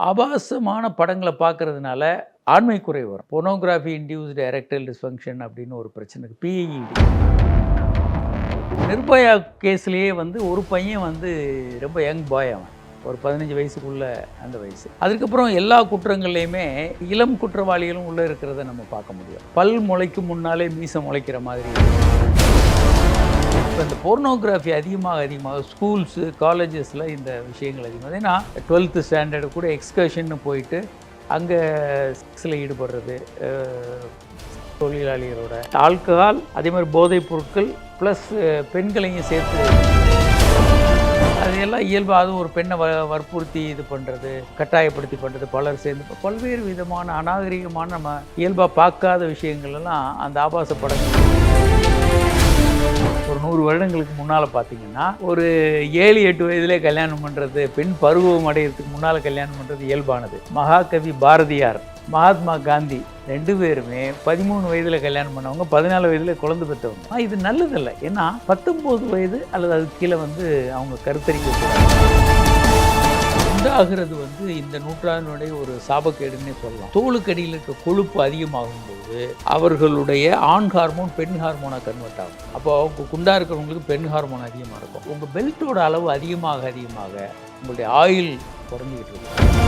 ஆபாசமான படங்களை பார்க்கறதுனால ஆண்மை குறை வரும். பொனோகிராஃபி இன்டியூஸ்டு எரக்டல் டிஸ்ஃபங்க்ஷன் அப்படின்னு ஒரு பிரச்சனை இருக்கு. பிஐஇடி நிர்பயா கேஸ்லேயே வந்து ஒரு பையன் வந்து ரொம்ப யங் பாய் அவன். ஒரு பதினஞ்சு வயசுக்குள்ள அந்த வயசு. அதுக்கப்புறம் எல்லா குற்றங்கள்லையுமே இளம் குற்றவாளிகளும் உள்ளே இருக்கிறத நம்ம பார்க்க முடியும். பல் முளைக்கும் முன்னாலே மீசம் முளைக்கிற மாதிரி. இப்போ இந்த போர்னோகிராஃபி அதிகமாக அதிகமாக ஸ்கூல்ஸு காலேஜஸில் இந்த விஷயங்கள் அதிகமாக. ஏன்னா டுவெல்த்து ஸ்டாண்டர்டு கூட எக்ஸ்கர்ஷன் போயிட்டு அங்கே செக்ஸில் ஈடுபடுறது தொழிலாளிகளோட. ஆல்கஹால் அதே மாதிரி போதைப் பொருட்கள் ப்ளஸ் பெண்களையும் சேர்த்து அது இயல்பாக அதுவும் ஒரு பெண்ணை வ வற்புறுத்தி இது பண்ணுறது கட்டாயப்படுத்தி பண்ணுறது பலர் சேர்ந்து பல்வேறு விதமான அநாகரிகமான நம்ம இயல்பாக பார்க்காத விஷயங்கள்லாம் அந்த ஆபாச படங்கள். ஒரு நூறு வருடங்களுக்கு முன்னால் பார்த்தீங்கன்னா ஒரு ஏழு எட்டு வயதிலே கல்யாணம் பண்ணுறது பெண் பருவம் அடையிறதுக்கு முன்னால் கல்யாணம் பண்ணுறது இயல்பானது. மகாகவி பாரதியார் மகாத்மா காந்தி ரெண்டு பேருமே பதிமூணு வயதில் கல்யாணம் பண்ணவங்க பதினாலு வயதில் குழந்தை பெற்றவங்க. இது நல்லதில்லை. ஏன்னா பத்தொம்போது வயது அல்லது அதுக்கு கீழே வந்து அவங்க கருத்தரிக்க உண்டாகிறது வந்து இந்த நூற்றாண்டினுடைய ஒரு சாபக்கேடுன்னே சொல்லலாம். தோலுக்கடியில் இருக்க கொழுப்பு அதிகமாகும் போது அவர்களுடைய ஆண் ஹார்மோன் பெண் ஹார்மோனாக கன்வெர்ட் ஆகும். அப்போ அவங்க குண்டா இருக்கிறவங்களுக்கு பெண் ஹார்மோன் அதிகமாக இருக்கும். உங்கள் பெல்ட்டோட அளவு அதிகமாக அதிகமாக உங்களுடைய ஆயில் குறைஞ்சிக்கிட்டு இருக்கும்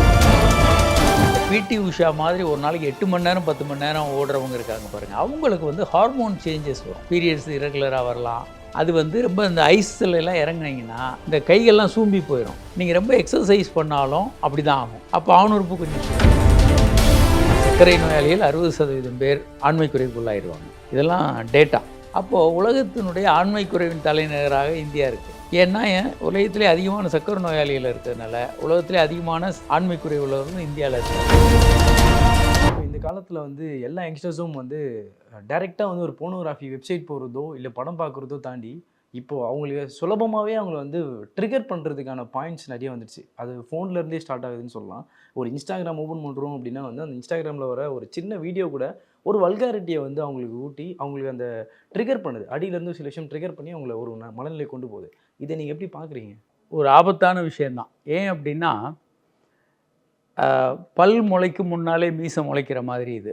பிடி உஷா மாதிரி ஒரு நாளைக்கு எட்டு மணி நேரம் பத்து மணி நேரம் ஓடுறவங்க இருக்காங்க பாருங்கள் அவங்களுக்கு வந்து ஹார்மோன் சேஞ்சஸ் வரும். பீரியட்ஸ் இரகுலராக வரலாம். அது வந்து ரொம்ப இந்த ஐஸ்ல எல்லாம் இறங்குனீங்கன்னா இந்த கைகள்லாம் சூம்பி போயிடும் நீங்கள் ரொம்ப எக்ஸசைஸ் பண்ணாலும் அப்படி தான் ஆகும். அப்போ ஆணுறுப்பு கொஞ்சம் சர்க்கரை நோயாளிகள் அறுபது சதவீதம் பேர் ஆண்மை குறைவுக்குள்ளாயிடுவாங்க இதெல்லாம் டேட்டா அப்போது உலகத்தினுடைய ஆண்மை குறைவின் தலைநகராக இந்தியா இருக்குது ஏன்னா ஏன் உலகத்திலே அதிகமான சர்க்கரை நோயாளிகள் இருக்கிறதுனால உலகத்திலே அதிகமான ஆண்மை குறைவுள்ளவர்கள் இந்தியாவில் இருக்காங்க. காலத்தில் வந்து எல்லா யங்ஸ்டர்ஸும் வந்து டைரெக்டாக வந்து ஒரு போனோகிராஃபி வெப்சைட் போகிறதோ இல்லை படம் பார்க்குறதோ தாண்டி இப்போது அவங்களுக்கு சுலபமாகவே அவங்கள வந்து ட்ரிகர் பண்ணுறதுக்கான பாயிண்ட்ஸ் நிறைய வந்துடுச்சு அது ஃபோன்லேருந்தே ஸ்டார்ட் ஆகுதுன்னு சொல்லலாம். ஒரு இன்ஸ்டாகிராம் ஓப்பன் பண்ணுறோம் அப்படின்னா வந்து அந்த இன்ஸ்டாகிராமில் வர ஒரு சின்ன வீடியோ கூட ஒரு வல்காரிட்டியை வந்து அவங்களுக்கு ஊட்டி அவங்களுக்கு அந்த ட்ரிகர் பண்ணுது. அடியிலேருந்து சில விஷயம் ட்ரிகர் பண்ணி அவங்கள ஒரு மனநிலை கொண்டு போகுது. இதை நீங்கள் எப்படி பார்க்குறீங்க ஒரு ஆபத்தான விஷயந்தான் ஏன் அப்படின்னா பல் முளைக்கும் முன்னாலே மீசம் முளைக்கிற மாதிரி இது.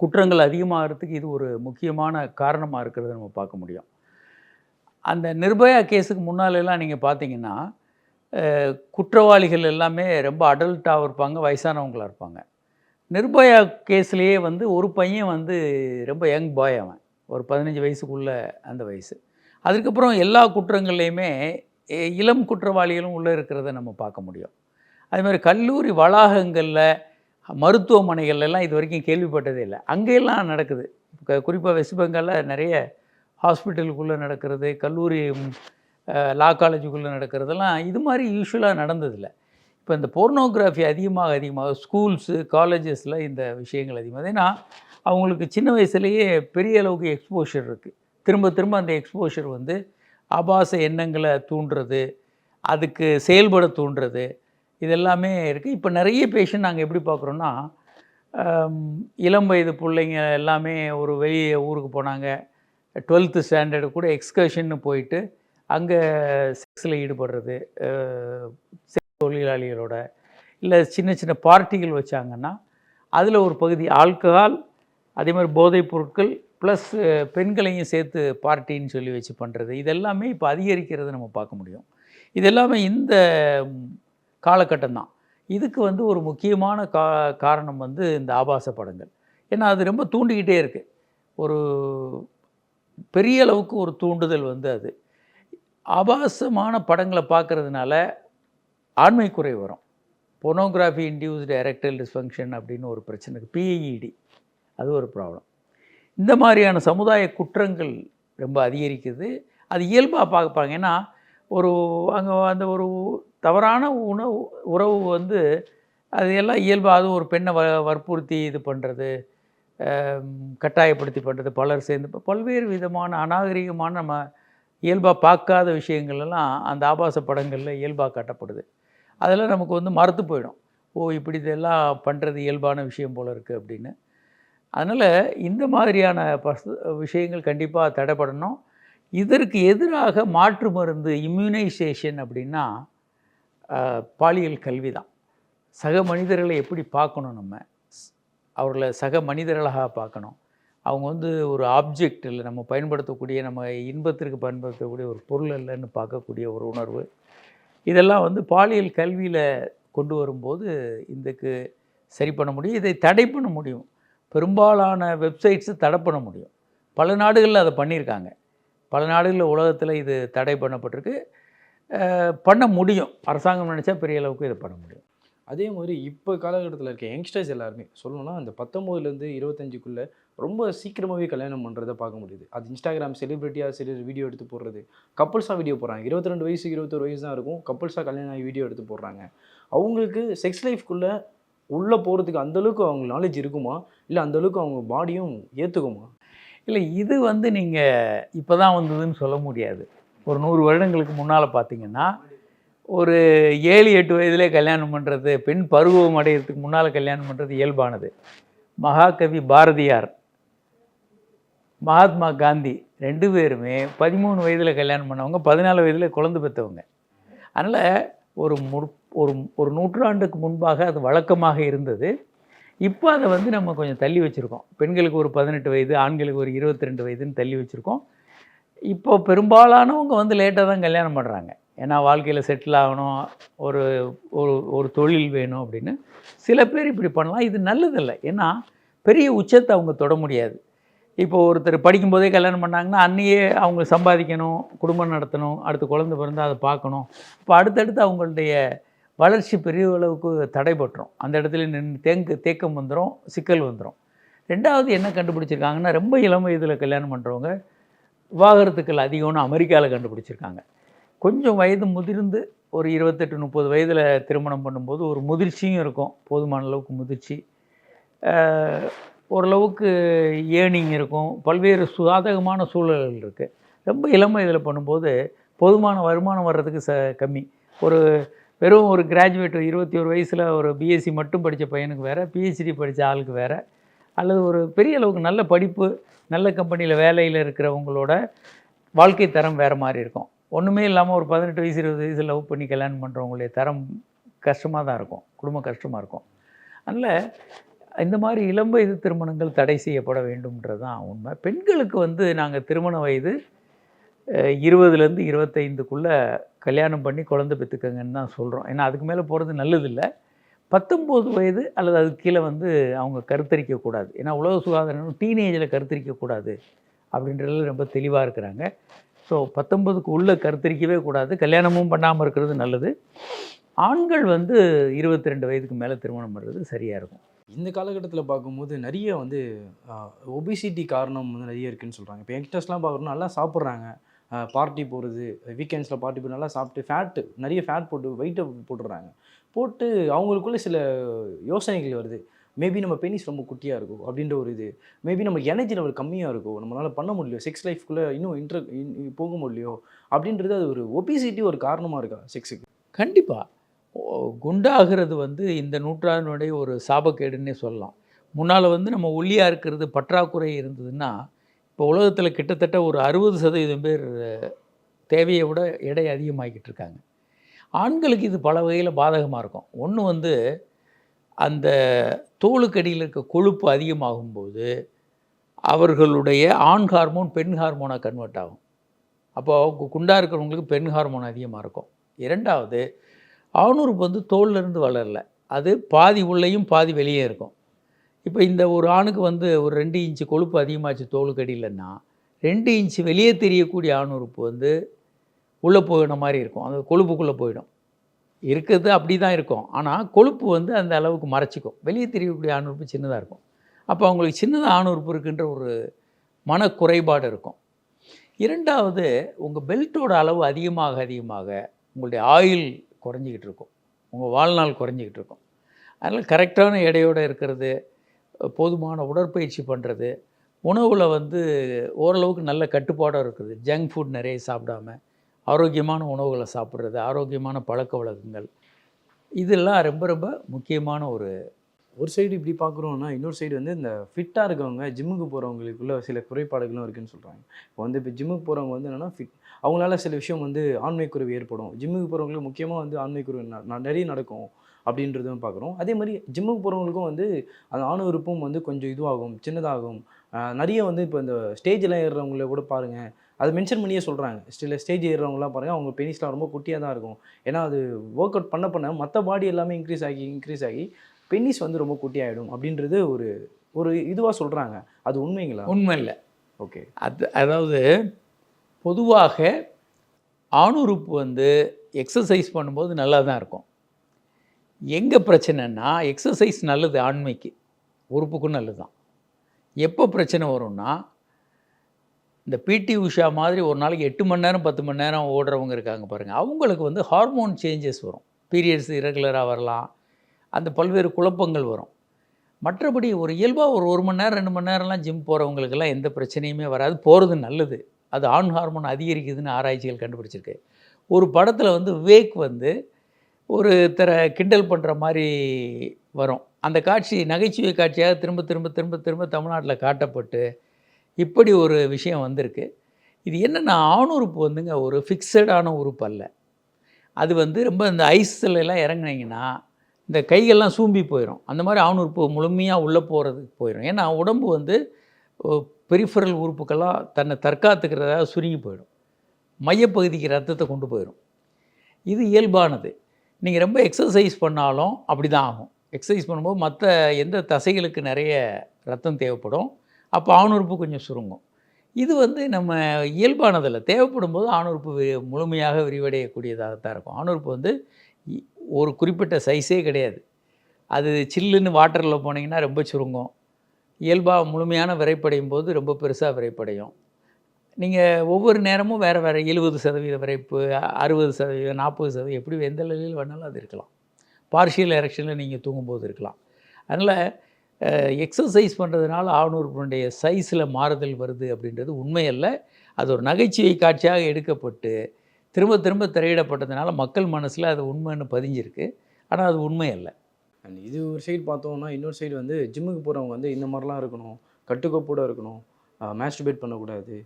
குற்றங்கள் அதிகமாகிறதுக்கு இது ஒரு முக்கியமான காரணமாக இருக்கிறத நம்ம பார்க்க முடியும். அந்த நிர்பயா கேஸுக்கு முன்னாலெல்லாம் நீங்கள் பார்த்தீங்கன்னா குற்றவாளிகள் எல்லாமே ரொம்ப அடல்ட்டாக இருப்பாங்க வயசானவங்களா இருப்பாங்க. நிர்பயா கேஸ்லேயே வந்து ஒரு பையன் வந்து ரொம்ப யங் பாய் அவன். ஒரு பதினஞ்சு வயசுக்குள்ள அந்த வயசு. அதுக்கப்புறம் எல்லா குற்றங்கள்லையுமே இளம் குற்றவாளிகளும் உள்ளே இருக்கிறத நம்ம பார்க்க முடியும். அதே மாதிரி கல்லூரி வளாகங்களில் மருத்துவமனைகள்லாம் இது வரைக்கும் கேள்விப்பட்டதே இல்லை. அங்கெல்லாம் நடக்குது. குறிப்பாக வெஸ்ட் பெங்காலில் நிறைய ஹாஸ்பிட்டலுக்குள்ளே நடக்கிறது கல்லூரி லா காலேஜுக்குள்ளே நடக்கிறதெல்லாம் இது மாதிரி யூஸ்வலாக நடந்ததில்லை. இப்போ இந்த போர்னோகிராஃபி அதிகமாக அதிகமாக ஸ்கூல்ஸு காலேஜஸில் இந்த விஷயங்கள் அதிகமாக. ஏன்னா அவங்களுக்கு சின்ன வயசுலேயே பெரிய அளவுக்கு எக்ஸ்போஷர் இருக்குது திரும்ப திரும்ப அந்த எக்ஸ்போஷர் வந்து ஆபாச எண்ணங்களை தூண்டுறது அதுக்கு செயல்பட தூண்டுறது இதெல்லாமே இருக்குது இப்போ நிறைய பேஷண்ட் நாங்கள் எப்படி பார்க்குறோன்னா இளம் வயது பிள்ளைங்க எல்லாமே ஒரு வெளியே ஊருக்கு போனாங்க. டுவெல்த்து ஸ்டாண்டர்டு கூட எக்ஸ்கர்ஷன்னு போயிட்டு அங்கே செக்ஸில் ஈடுபடுறது தொழிலாளிகளோட இல்லை சின்ன சின்ன பார்ட்டிகள் வச்சாங்கன்னா அதில் ஒரு பகுதி ஆல்கஹால் அதே மாதிரி போதைப் பொருட்கள் ப்ளஸ் பெண்களையும் சேர்த்து பார்ட்டின்னு சொல்லி வச்சு பண்ணுறது இதெல்லாமே இப்போ அதிகரிக்கிறது நம்ம பார்க்க முடியும். இது எல்லாமே இந்த காலகட்டம்தான். இதுக்கு வந்து ஒரு முக்கியமான கா காரணம் வந்து இந்த ஆபாச படங்கள். ஏன்னா அது ரொம்ப தூண்டிக்கிட்டே இருக்குது ஒரு பெரிய அளவுக்கு ஒரு தூண்டுதல் வந்து அது. ஆபாசமான படங்களை பார்க்குறதுனால ஆண்மை குறை வரும். பொனோகிராஃபி இன்டியூஸ்டு எரக்டல் டிஸ்ஃபங்க்ஷன் அப்படின்னு ஒரு பிரச்சனை பிஇடி பிஐஇடி அது ஒரு ப்ராப்ளம் இந்த மாதிரியான சமுதாய குற்றங்கள் ரொம்ப அதிகரிக்குது. அது இயல்பாக பார்ப்பாங்க. ஏன்னா ஒரு அங்கே அந்த ஒரு தவறான உணவு உறவு வந்து அது எல்லாம் இயல்பாக அதுவும் ஒரு பெண்ணை வ வற்புறுத்தி இது பண்ணுறது கட்டாயப்படுத்தி பண்ணுறது பலர் சேர்ந்து பல்வேறு விதமான அநாகரிகமான நம்ம இயல்பாக பார்க்காத விஷயங்கள் எல்லாம் அந்த ஆபாச படங்களில் இயல்பாக காட்டப்படுது. அதெல்லாம் நமக்கு வந்து மறுத்து போயிடும். ஓ இப்படி இதெல்லாம் பண்ணுறது இயல்பான விஷயம் போல் இருக்குது அப்படின்னு. அதனால் இந்த மாதிரியான பசு விஷயங்கள் கண்டிப்பாக தடைப்படணும் இதற்கு எதிராக மாற்று மருந்து இம்யூனைசேஷன் அப்படின்னா பாலியல் கல்வி தான் சக மனிதர்களை எப்படி பார்க்கணும் நம்ம? அவர்களை சக மனிதர்களாக பார்க்கணும். அவங்க வந்து ஒரு ஆப்ஜெக்ட் இல்லை நம்ம பயன்படுத்தக்கூடிய நம்ம இன்பத்திற்கு பயன்படுத்தக்கூடிய ஒரு பொருள் இல்லைன்னு பார்க்கக்கூடிய ஒரு உணர்வு. இதெல்லாம் வந்து பாலியல் கல்வியில் கொண்டு வரும்போது இதுக்கு சரி பண்ண முடியும். இதை தடை பண்ண முடியும். பெரும்பாலான வெப்சைட்ஸை தடை பண்ண முடியும். பல நாடுகளில் அதை பண்ணியிருக்காங்க. பல நாடுகளில் உலகத்தில் இது தடை பண்ணப்பட்டிருக்கு. பண்ண முடியும். அரசாங்கம் நினச்சா பெரிய அளவுக்கு இதை பண்ண முடியும். அதே மாதிரி இப்போ காலகட்டத்தில் இருக்க யங்ஸ்டர்ஸ் எல்லாருமே சொல்லணும்னா அந்த பத்தொம்போதுலேருந்து இருபத்தஞ்சுக்குள்ளே ரொம்ப சீக்கிரமாகவே கல்யாணம் பண்ணுறதை பார்க்க முடியுது. அது இன்ஸ்டாகிராம் செலிபிரிட்டியாக சில வீடியோ எடுத்து போடுறது கப்புள்ஸாக வீடியோ போடுறாங்க. இருபத்தி ரெண்டு வயசு இருபத்தொரு வயசு தான் இருக்கும். கப்புள்ஸாக கல்யாணம் ஆகி வீடியோ எடுத்து போடுறாங்க. அவங்களுக்கு செக்ஸ் லைஃப்குள்ளே உள்ளே போகிறதுக்கு அந்தளவுக்கு அவங்க நாலேஜ் இருக்குமா? இல்லை அந்தளவுக்கு அவங்க பாடியும் ஏற்றுக்குமா இல்லை இது வந்து நீங்கள் இப்போ தான் வந்ததுன்னு சொல்ல முடியாது. ஒரு நூறு வருடங்களுக்கு முன்னால் பார்த்தீங்கன்னா ஒரு ஏழு எட்டு வயதிலே கல்யாணம் பண்ணுறது பெண் பருவம் அடையிறதுக்கு முன்னால் கல்யாணம் பண்ணுறது இயல்பானது. மகாகவி பாரதியார் மகாத்மா காந்தி ரெண்டு பேருமே பதிமூணு வயதில் கல்யாணம் பண்ணவங்க பதினாலு வயதில் குழந்தை பெற்றவங்க. அதனால் ஒரு முற் ஒரு ஒரு நூற்றாண்டுக்கு முன்பாக அது வழக்கமாக இருந்தது. இப்போ அதை வந்து நம்ம கொஞ்சம் தள்ளி வச்சுருக்கோம். பெண்களுக்கு ஒரு பதினெட்டு வயது ஆண்களுக்கு ஒரு இருபத்தி ரெண்டு வயதுன்னு தள்ளி வச்சுருக்கோம். இப்போ பெரும்பாலானவங்க வந்து லேட்டாக தான் கல்யாணம் பண்ணுறாங்க ஏன்னா வாழ்க்கையில் செட்டில் ஆகணும் ஒரு ஒரு ஒரு தொழில் வேணும் அப்படின்னு. சில பேர் இப்படி பண்ணலாம். இது நல்லதில்லை. ஏன்னா பெரிய உச்சத்தை அவங்க தொட முடியாது. இப்போ ஒருத்தர் படிக்கும்போதே கல்யாணம் பண்ணாங்கன்னா அன்னையே அவங்க சம்பாதிக்கணும் குடும்பம் நடத்தணும் அடுத்து குழந்தை பிறந்தா அதை பார்க்கணும். இப்போ அடுத்தடுத்து அவங்களுடைய வளர்ச்சி பெரிய அளவுக்கு தடைபட்டுரும். அந்த இடத்துல நின்று தேங்கு தேக்கம் வந்துடும் சிக்கல் வந்துடும் ரெண்டாவது என்ன கண்டுபிடிச்சிருக்காங்கன்னா ரொம்ப இளம் வயதில் கல்யாணம் பண்ணுறவங்க விவாகரத்துக்கள் அதிகம்னு அமெரிக்காவில் கண்டுபிடிச்சிருக்காங்க. கொஞ்சம் வயது முதிர்ந்து ஒரு இருபத்தெட்டு முப்பது வயதில் திருமணம் பண்ணும்போது ஒரு முதிர்ச்சியும் இருக்கும். போதுமான அளவுக்கு முதிர்ச்சி. ஓரளவுக்கு ஏர்னிங் இருக்கும். பல்வேறு சுதாதகமான சூழல்கள் இருக்குது ரொம்ப இளம் வயதில் பண்ணும்போது போதுமான வருமானம் வர்றதுக்கு ச கம்மி. ஒரு வெறும் ஒரு கிராஜுவேட் இருபத்தி ஒரு வயசில் ஒரு பிஎஸ்சி மட்டும் படித்த பையனுக்கு வேறு பிஹெச்டி படித்த ஆளுக்கு வேறு. அல்லது ஒரு பெரிய அளவுக்கு நல்ல படிப்பு நல்ல கம்பெனியில் வேலையில் இருக்கிறவங்களோட வாழ்க்கை தரம் வேறு மாதிரி இருக்கும். ஒன்றுமே இல்லாமல் ஒரு பதினெட்டு வயசு இருபது வயசு லவ் பண்ணி கல்யாணம் பண்ணுறவங்களுடைய தரம் கஷ்டமாக தான் இருக்கும். குடும்பம் கஷ்டமாக இருக்கும். அதனால் இந்த மாதிரி இளம் வயது திருமணங்கள் தடை செய்யப்பட வேண்டும்ன்றது தான் உண்மை. பெண்களுக்கு வந்து நாங்கள் திருமண வயது இருபதுலேருந்து இருபத்தைந்துக்குள்ளே கல்யாணம் பண்ணி குழந்தை பெற்றுக்கங்கன்னு தான் சொல்கிறோம் ஏன்னா அதுக்கு மேலே போகிறது நல்லதில்லை. பத்தொம்போது வயது அல்லது அதுக்கு கீழே வந்து அவங்க கருத்தரிக்கக்கூடாது ஏன்னா உலக சுகாதாரம் டீனேஜில் கருத்தரிக்கக்கூடாது அப்படின்றதுல ரொம்ப தெளிவாக இருக்கிறாங்க. ஸோ பத்தொன்பதுக்கு உள்ளே கருத்தரிக்கவே கூடாது. கல்யாணமும் பண்ணாமல் இருக்கிறது நல்லது. ஆண்கள் வந்து இருபத்தி ரெண்டு வயதுக்கு மேலே திருமணம் பண்ணுறது சரியாக இருக்கும். இந்த காலகட்டத்தில் பார்க்கும்போது நிறைய வந்து ஒபிசிட்டி காரணம் வந்து நிறைய இருக்குதுன்னு சொல்கிறாங்க இப்போ யங்ஸ்டர்ஸ்லாம் பார்க்குறோம் நல்லா சாப்பிட்றாங்க. பார்ட்டி போகிறது வீக்கெண்ட்ஸில் பார்ட்டி போய் நல்லா சாப்பிட்டு ஃபேட்டு நிறைய ஃபேட் போட்டு வெயிட்டை போட்டுடுறாங்க. போட்டு அவங்களுக்குள்ள சில யோசனைகள் வருது. மேபி நம்ம பெனிஸ் ரொம்ப குட்டியாக இருக்கும் அப்படின்ற ஒரு இது. மேபி நம்ம எனர்ஜி லெவல் கம்மியாக இருக்கும். நம்மளால் பண்ண முடியலையோ செக்ஸ் லைஃப்குள்ளே இன்னும் இன்டர் போக முடியலையோ அப்படின்றது அது ஒரு ஒபிசிட்டி ஒரு காரணமாக இருக்கா செக்ஸுக்கு கண்டிப்பாக குண்டாகிறது வந்து இந்த நூற்றாண்டினுடைய ஒரு சாபக்கேடுன்னே சொல்லலாம். முன்னால் வந்து நம்ம ஒல்லியாக இருக்கிறது பற்றாக்குறை இருந்ததுன்னா இப்போ உலகத்தில் கிட்டத்தட்ட ஒரு அறுபது சதவீதம் பேர் தேவையை விட எடை அதிகமாகிக்கிட்டு இருக்காங்க. ஆண்களுக்கு இது பல வகையில் பாதகமாக இருக்கும். ஒன்று வந்து அந்த தோலுக்கடியில் இருக்க கொழுப்பு அதிகமாகும்போது அவர்களுடைய ஆண் ஹார்மோன் பெண் ஹார்மோனாக கன்வெர்ட் ஆகும். அப்போது குண்டாக இருக்கிறவங்களுக்கு பெண் ஹார்மோன் அதிகமாக இருக்கும். இரண்டாவது ஆணுறுப்பு வந்து தோல்லேருந்து வளரல. அது பாதி உள்ளேயும் பாதி வெளியே இருக்கும். இப்போ இந்த ஒரு ஆணுக்கு வந்து ஒரு ரெண்டு இன்ச்சு கொழுப்பு அதிகமாச்சு தோலுக்கடியிலன்னா ரெண்டு இன்ச்சு வெளியே தெரியக்கூடிய ஆணுறுப்பு வந்து உள்ளே போயின மாதிரி இருக்கும். அந்த கொழுப்புக்குள்ளே போயிடும். இருக்கிறது அப்படி தான் இருக்கும். ஆனால் கொழுப்பு வந்து அந்த அளவுக்கு மறைச்சிக்கும். வெளியே தெரியக்கூடிய ஆணுறுப்பு சின்னதாக இருக்கும். அப்போ அவங்களுக்கு சின்னதாக ஆணுறுப்பு இருக்குன்ற ஒரு மன குறைபாடு இருக்கும். இரண்டாவது உங்கள் பெல்ட்டோட அளவு அதிகமாக அதிகமாக உங்களுடைய ஆயில் குறைஞ்சிக்கிட்டு இருக்கும். உங்கள் வாழ்நாள் குறைஞ்சிக்கிட்டு இருக்கும். அதனால் கரெக்டான எடையோடு இருக்கிறது போதுமான உடற்பயிற்சி பண்ணுறது உணவில் வந்து ஓரளவுக்கு நல்ல கட்டுப்பாடாக இருக்குது. ஜங்க் ஃபுட் நிறைய சாப்பிடாம ஆரோக்கியமான உணவுகளை சாப்பிட்றது ஆரோக்கியமான பழக்க வழக்கங்கள். இதெல்லாம் ரொம்ப ரொம்ப முக்கியமான ஒரு ஒரு சைடு இப்படி பார்க்குறோம்னா இன்னொரு சைடு வந்து இந்த ஃபிட்டாக இருக்கவங்க ஜிம்முக்கு போகிறவங்களுக்குள்ள சில குறைபாடுகளும் இருக்குதுன்னு சொல்கிறாங்க இப்போ வந்து இப்போ ஜிம்முக்கு போகிறவங்க வந்து என்னென்னா ஃபிட் அவங்களால சில விஷயம் வந்து ஆண்மை குறைவு ஏற்படும். ஜிம்முக்கு போகிறவங்களுக்கு முக்கியமாக வந்து ஆண்மை குறைவு ந- ந- நிறைய நடக்கும் அப்படின்றதும் பார்க்குறோம். அதே மாதிரி ஜிம்முக்கு போகிறவங்களுக்கும் வந்து அந்த ஆணவ வந்து கொஞ்சம் இதுவாகும் சின்னதாகும். நிறைய வந்து இப்போ இந்த ஸ்டேஜ்லாம் ஏறுறவங்கள கூட பாருங்கள் அதை மென்ஷன் பண்ணியே சொல்கிறாங்க ஸ்டில் ஸ்டேஜ் ஏறுறவங்களாம் பாருங்கள் அவங்க பெனிஸ்லாம் ரொம்ப குட்டியாக தான் இருக்கும். ஏன்னா அது ஒர்க் அவுட் பண்ண பண்ண மற்ற பாடி எல்லாமே இன்க்ரீஸ் ஆகி இன்க்ரீஸ் ஆகி பெனிஸ் வந்து ரொம்ப குட்டியாயிடும் அப்படின்றது ஒரு ஒரு இதுவாக சொல்கிறாங்க அது உண்மைங்களா? உண்மை இல்லை. ஓகே அது அதாவது பொதுவாக ஆணுறுப்பு வந்து எக்ஸசைஸ் பண்ணும்போது நல்லா தான் இருக்கும். எங்கே பிரச்சனைன்னா எக்ஸசைஸ் நல்லது ஆண்மைக்கு. உறுப்புக்கும் நல்லது தான் எப்போ பிரச்சனை வரும்னா இந்த பிடி உஷா மாதிரி ஒரு நாளைக்கு எட்டு மணி நேரம் பத்து மணி நேரம் ஓடுறவங்க இருக்காங்க பாருங்கள் அவங்களுக்கு வந்து ஹார்மோன் சேஞ்சஸ் வரும். பீரியட்ஸ் இரகுலராக வரலாம். அந்த பல்வேறு குழப்பங்கள் வரும். மற்றபடி ஒரு இயல்பாக ஒரு ஒரு மணி நேரம் ரெண்டு மணி நேரம்லாம் ஜிம் போகிறவங்களுக்கெல்லாம் எந்த பிரச்சனையுமே வராது. போகிறது நல்லது. அது ஆண் ஹார்மோன் அதிகரிக்குதுன்னு ஆராய்ச்சிகள் கண்டுபிடிச்சிருக்கு. ஒரு படத்தில் வந்து வேக் வந்து ஒரு தர கிண்டல் பண்ணுற மாதிரி வரும். அந்த காட்சி நகைச்சுவை காட்சியாக திரும்ப திரும்ப திரும்ப திரும்ப தமிழ்நாட்டில் காட்டப்பட்டு இப்படி ஒரு விஷயம் வந்திருக்கு. இது என்னென்னா ஆணுறுப்பு வந்துங்க ஒரு ஃபிக்ஸடான உறுப்பு அல்ல. அது வந்து ரொம்ப இந்த ஐஸில் எல்லாம் இறங்குனீங்கன்னா இந்த கைகள்லாம் சூம்பி போயிடும் அந்த மாதிரி ஆணுறுப்பு முழுமையாக உள்ளே போகிறதுக்கு போயிடும் ஏன்னா உடம்பு வந்து பெரிஃபரல் உறுப்புக்கெல்லாம் தன்னை தற்காத்துக்கிறதாக சுருங்கி போயிடும். மையப்பகுதிக்கு ரத்தத்தை கொண்டு போயிடும் இது இயல்பானது. நீங்கள் ரொம்ப எக்ஸசைஸ் பண்ணாலும் அப்படி தான் ஆகும். எக்ஸசைஸ் பண்ணும்போது மற்ற எந்த தசைகளுக்கு நிறைய ரத்தம் தேவைப்படும். அப்போ ஆணுறுப்பு கொஞ்சம் சுருங்கும். இது வந்து நம்ம இயல்பானதில்லை. தேவைப்படும் போது ஆணுறுப்பு முழுமையாக விரிவடையக்கூடியதாக தான் இருக்கும். ஆணுறுப்பு வந்து இ- ஒரு குறிப்பிட்ட சைஸே கிடையாது. அது சில்லுன்னு வாட்டரில் போனீங்கன்னா ரொம்ப சுருங்கும். இயல்பாக முழுமையான விரைப்படையும் போது ரொம்ப பெருசாக விரைப்படையும் நீங்கள் ஒவ்வொரு நேரமும் வேறு வேறு எழுபது சதவீத விரைப்பு அறுபது சதவீதம் நாற்பது சதவீதம் எப்படி எந்த நிலையில் வேணாலும் அது இருக்கலாம். பார்ஷியல் எரெக்ஷனில் நீங்கள் தூங்கும்போது இருக்கலாம். அதனால் எக்ஸசைஸ் பண்ணுறதுனால ஆணூர்களுடைய சைஸில் மாறுதல் வருது அப்படின்றது உண்மையல்ல. அது ஒரு நகைச்சுவை காட்சியாக எடுக்கப்பட்டு திரும்ப திரும்ப திரையிடப்பட்டதுனால மக்கள் மனசில் அது உண்மைன்னு பதிஞ்சிருக்கு. ஆனால் அது உண்மை அல்ல அண்ட் இது ஒரு சைடு பார்த்தோம்னா இன்னொரு சைடு வந்து ஜிம்முக்கு போகிறவங்க வந்து இந்த மாதிரிலாம் இருக்கணும். கட்டுக்கோப்போட இருக்கணும். மேஸ்டிபேட் பண்ணக்கூடாது.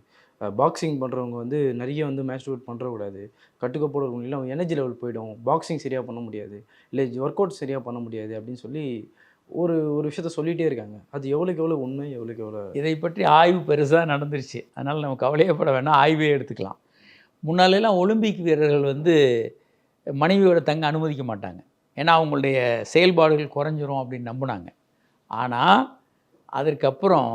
பாக்ஸிங் பண்ணுறவங்க வந்து நிறைய வந்து மேஸ்டிபேட் பண்ணுறக்கூடாது கட்டுக்கோப்போட இருக்கணும் இல்லை அவங்க எனர்ஜி லெவல் போயிடும். பாக்ஸிங் சரியாக பண்ண முடியாது. இல்லை ஒர்க் அவுட் சரியாக பண்ண முடியாது அப்படின்னு சொல்லி ஒரு ஒரு விஷயத்த சொல்லிகிட்டே இருக்காங்க. அது எவ்வளோக்கு எவ்வளோ உண்மை எவ்வளோக்கு எவ்வளோ இதை பற்றி ஆய்வு பெருசாக நடந்துருச்சு. அதனால் நம்ம கவலையப்பட வேணாம். ஆய்வே எடுத்துக்கலாம். முன்னாலெல்லாம் ஒலிம்பிக் வீரர்கள் வந்து மனைவியோட தங்க அனுமதிக்க மாட்டாங்க. ஏன்னா அவங்களுடைய செயல்பாடுகள் குறைஞ்சிரும் அப்படின்னு நம்பினாங்க. ஆனால் அதற்கப்புறம்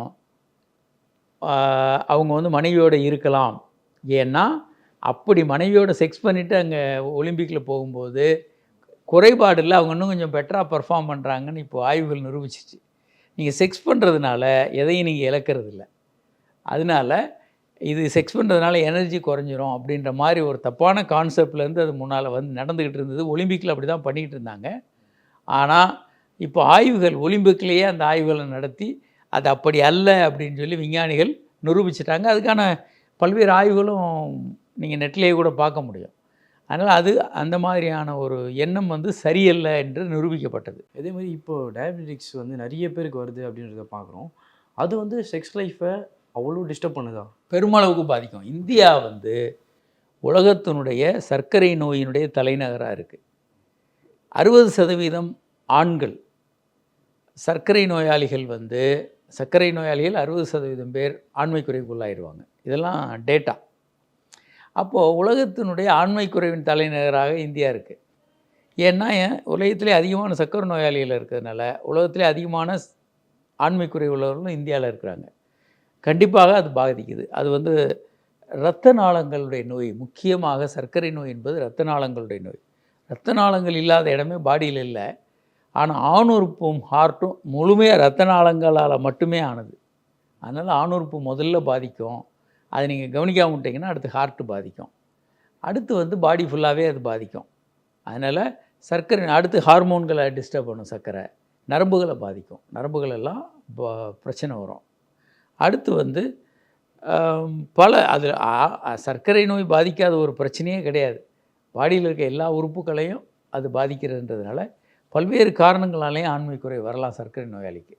அவங்க வந்து மனைவியோட இருக்கலாம். ஏன்னா அப்படி மனைவியோட செக்ஸ் பண்ணிவிட்டு அங்கே ஒலிம்பிக்கில் போகும்போது குறைபாடு இல்லை அவங்க இன்னும் கொஞ்சம் பெட்டராக பெர்ஃபார்ம் பண்ணுறாங்கன்னு இப்போ ஆய்வுகள் நிரூபிச்சிச்சு. நீங்கள் செக்ஸ் பண்ணுறதுனால எதையும் நீங்கள் இழக்கிறது இல்ல அதனால இது செக்ஸ் பண்ணுறதுனால எனர்ஜி குறைஞ்சிரும் அப்படின்ற மாதிரி ஒரு தப்பான கான்செப்ட்லேருந்து அது முன்னால் வந்து நடந்துக்கிட்டு இருந்தது. ஒலிம்பிக்கில் அப்படி தான் பண்ணிக்கிட்டு இருந்தாங்க. ஆனால் இப்போ ஆய்வுகள் ஒலிம்பிக்லேயே அந்த ஆய்வுகளை நடத்தி அது அப்படி அல்ல அப்படின்னு சொல்லி விஞ்ஞானிகள் நிரூபிச்சிட்டாங்க. அதுக்கான பல்வேறு ஆய்வுகளும் நீங்கள் நெட்லேயே கூட பார்க்க முடியும். அதனால் அது அந்த மாதிரியான ஒரு எண்ணம் வந்து சரியல்ல என்று நிரூபிக்கப்பட்டது. அதே மாதிரி இப்போ டயபெட்டிக்ஸ் வந்து நிறைய பேருக்கு வருது அப்படின்றத பார்க்குறோம். அது வந்து செக்ஸ் லைஃப்பை அவ்வளோ டிஸ்டர்ப் பண்ணுதா? பெருமளவுக்கு பாதிக்கும். இந்தியா வந்து உலகத்தினுடைய சர்க்கரை நோயினுடைய தலைநகராக இருக்குது அறுபது சதவீதம் ஆண்கள் சர்க்கரை நோயாளிகள் வந்து சர்க்கரை நோயாளிகள் அறுபது சதவீதம் பேர் ஆண்மை குறைவுக்குள்ளாயிருவாங்க இதெல்லாம் டேட்டா அப்போது உலகத்தினுடைய ஆண்மை குறைவின் தலைநகராக இந்தியா இருக்குது ஏன்னா ஏன்? உலகத்திலே அதிகமான சர்க்கரை நோயாளிகள் இருக்கிறதுனால உலகத்திலே அதிகமான ஆண்மை குறைவு உள்ளவர்களும் இந்தியாவில் இருக்கிறாங்க. கண்டிப்பாக அது பாதிக்குது. அது வந்து இரத்த நாளங்களுடைய நோய் முக்கியமாக சர்க்கரை நோய் என்பது இரத்த நாளங்களுடைய நோய். இரத்த நாளங்கள் இல்லாத இடமே பாடியில் இல்லை. ஆனால் ஆணுறுப்பும் ஹார்ட்டும் முழுமையாக இரத்த நாளங்களால் மட்டுமே ஆனது. அதனால் ஆணுறுப்பு முதல்ல பாதிக்கும். அதை நீங்கள் கவனிக்காம விட்டீங்கன்னா அடுத்து ஹார்ட்டு பாதிக்கும். அடுத்து வந்து பாடி ஃபுல்லாகவே அது பாதிக்கும். அதனால் சர்க்கரை அடுத்து ஹார்மோன்களை டிஸ்டர்ப் பண்ணும் சர்க்கரை. நரம்புகளை பாதிக்கும். நரம்புகளெல்லாம் ப- பிரச்சனை வரும். அடுத்து வந்து பல அது சர்க்கரை நோய் பாதிக்காத ஒரு பிரச்சனையே கிடையாது. பாடியில் இருக்க எல்லா உறுப்புகளையும் அது பாதிக்கிறதுன்றதுனால பல்வேறு காரணங்களாலேயும் ஆண்மை குறை வரலாம் சர்க்கரை நோயாளிக்கு.